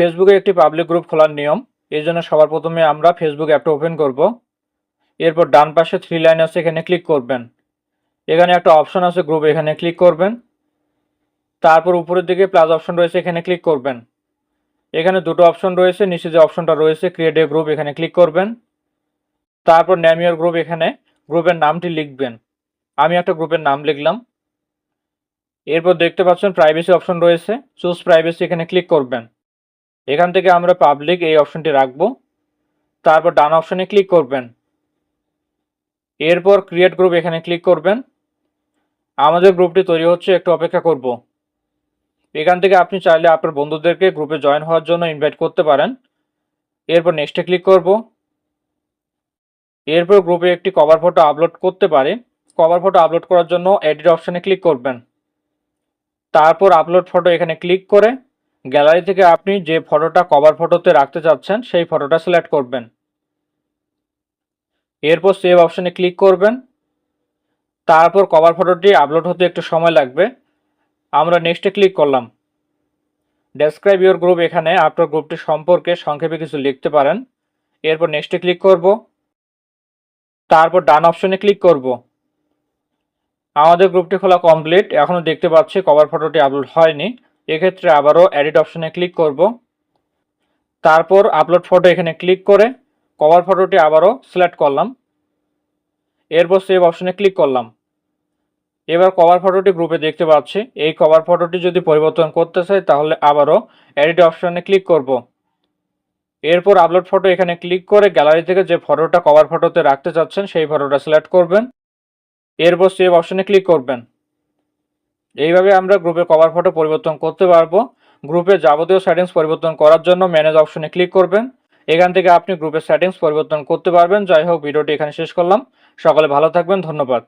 ফেসবুকে একটি public group খোলার নিয়ম। এই জন্য সবার প্রথমে আমরা ফেসবুক অ্যাপটা ওপেন করব। এরপর ডান পাশে থ্রি লাইন আছে, এখানে ক্লিক করবেন। এখানে একটা অপশন আছে গ্রুপ এখানে ক্লিক করবেন। তারপর উপরের দিকে প্লাস অপশন রয়েছে, এখানে ক্লিক করবেন। এখানে দুটো অপশন রয়েছে, নিচে যে অপশনটা রয়েছে ক্রিয়েট এ গ্রুপ এখানে ক্লিক করবেন। তারপর ন্যামিয়ার গ্রুপ এখানে গ্রুপের নামটি লিখবেন। আমি একটা গ্রুপের নাম লিখলাম। এরপর দেখতে পাচ্ছেন প্রাইভেসি অপশন রয়েছে চুজ প্রাইভেসি এখানে ক্লিক করবেন। এখান থেকে আমরা পাবলিক এই অপশনটি রাখব। তারপর ডান অপশনে ক্লিক করবেন। এরপর ক্রিয়েট গ্রুপ এখানে ক্লিক করবেন। আমাদের গ্রুপটি তৈরি হচ্ছে, একটু অপেক্ষা করব। এখান থেকে আপনি চাইলে আপনার বন্ধুদেরকে গ্রুপে জয়েন হওয়ার জন্য ইনভাইট করতে পারেন। এরপর নেক্সটে ক্লিক করব। এরপর গ্রুপে একটি কভার ফটো আপলোড করতে পারে। কভার ফটো আপলোড করার জন্য এডিট অপশানে ক্লিক করবেন। তারপর আপলোড ফটো এখানে ক্লিক করে গ্যালারি থেকে আপনি যে ফটোটা কভার ফটোতে রাখতে চাচ্ছেন, সেই ফটোটা সিলেক্ট করবেন। এরপর সেভ অপশনে ক্লিক করবেন। তারপর কভার ফটোটি আপলোড হতে একটু সময় লাগবে। আমরা নেক্সটে ক্লিক করলাম। ডেসক্রাইব ইউর গ্রুপ এখানে আপনার গ্রুপটি সম্পর্কে সংক্ষেপে কিছু লিখতে পারেন। এরপর নেক্সটে ক্লিক করব। তারপর ডান অপশনে ক্লিক করব। আমাদের গ্রুপটি খোলা কমপ্লিট এখনও দেখতে পাচ্ছি কভার ফটোটি আপলোড হয়নি। এক্ষেত্রে আবারও অ্যাডিট অপশনে ক্লিক করব। তারপর আপলোড ফটো এখানে ক্লিক করে কভার ফটোটি আবারও সিলেক্ট করলাম। এরপর সেভ অপশনে ক্লিক করলাম। এবার কভার ফটোটি গ্রুপে দেখতে পাচ্ছি। এই কভার ফটোটি যদি পরিবর্তন করতে চাই, তাহলে আবারও এডিট অপশনে ক্লিক করব। এরপর আপলোড ফটো এখানে ক্লিক করে গ্যালারি থেকে যে ফটোটা কভার ফটোতে রাখতে চাচ্ছেন, সেই ফটোটা সিলেক্ট করবেন। এরপর সেভ অপশনে ক্লিক করবেন। এইভাবে আমরা গ্রুপে কভার ফটো পরিবর্তন করতে পারব। গ্রুপে যাবতীয় সেটিংস পরিবর্তন করার জন্য ম্যানেজ অপশনে ক্লিক করবেন। এখান থেকে আপনি গ্রুপের সেটিংস পরিবর্তন করতে পারবেন। যাই হোক, ভিডিওটি এখানে শেষ করলাম। সকলে ভালো থাকবেন। ধন্যবাদ।